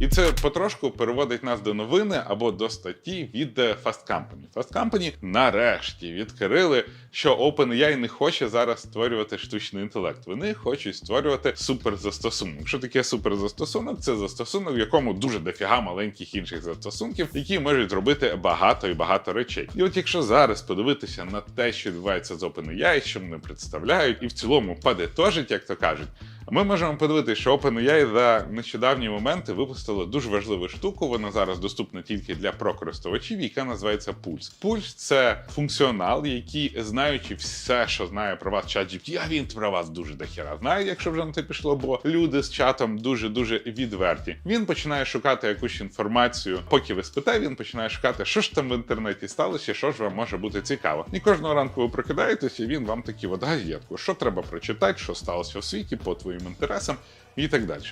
І це потрошку переводить нас до новини або до статті від е, Fast Company. Fast Company нарешті відкрили, що OpenAI не хоче зараз створювати штучний інтелект. Вони хочуть створювати суперзастосунок. Що таке суперзастосунок? Це застосунок, в якому дуже дофіга маленьких інших застосунків, які можуть робити багато і багато речей. І от якщо зараз подивитися на те, що відбувається з OpenAI, що вони представляють, і в цілому падетожить, як то кажуть. Ми можемо подивитися, що OpenAI за нещодавні моменти випустили дуже важливу штуку. Вона зараз доступна тільки для прокористувачів, яка називається Pulse. Pulse – це функціонал, який, знаючи все, що знає про вас ChatGPT, а він про вас дуже дохіра знає, якщо вже на те пішло, бо люди з чатом дуже дуже відверті. Він починає шукати якусь інформацію. Поки ви спите, він починає шукати, що ж там в інтернеті сталося, що ж вам може бути цікаво. І кожного ранку ви прокидаєтеся, і він вам такі от газетку, що треба прочитати, що сталося в світі по твоїм інтересам і так далі.